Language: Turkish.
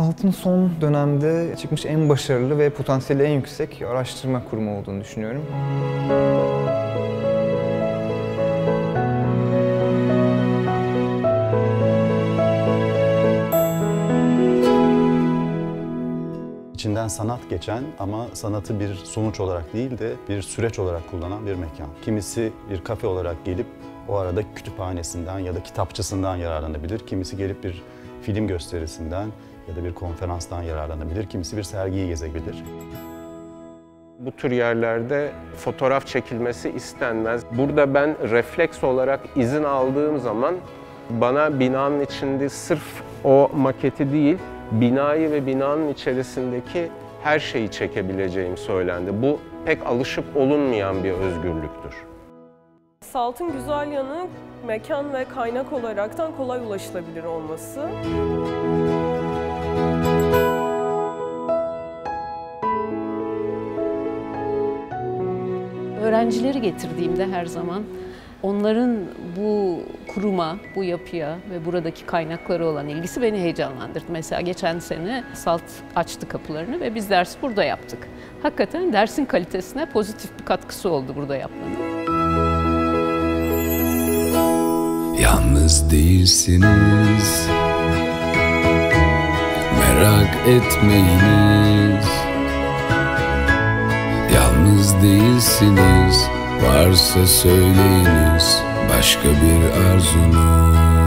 Salt'ın son dönemde çıkmış en başarılı ve potansiyeli en yüksek araştırma kurumu olduğunu düşünüyorum. İçinden sanat geçen ama sanatı bir sonuç olarak değil de bir süreç olarak kullanan bir mekan. Kimisi bir kafe olarak gelip o arada kütüphanesinden ya da kitapçısından yararlanabilir. Kimisi gelip bir film gösterisinden ya da bir konferanstan yararlanabilir. Kimisi bir sergiyi gezebilir. Bu tür yerlerde fotoğraf çekilmesi istenmez. Burada ben refleks olarak izin aldığım zaman bana binanın içinde sırf o maketi değil, binayı ve binanın içerisindeki her şeyi çekebileceğim söylendi. Bu pek alışıp olunmayan bir özgürlüktür. Salt'ın güzel yanı mekan ve kaynak olaraktan kolay ulaşılabilir olması. Öğrencileri getirdiğimde her zaman onların bu kuruma, bu yapıya ve buradaki kaynakları olan ilgisi beni heyecanlandırdı. Mesela geçen sene SALT açtı kapılarını ve biz dersi burada yaptık. Hakikaten dersin kalitesine pozitif bir katkısı oldu burada yapmanın. Yalnız değilsiniz Merak etmeyiniz. Yalnız değilsiniz Varsa söyleyiniz Başka bir arzunuz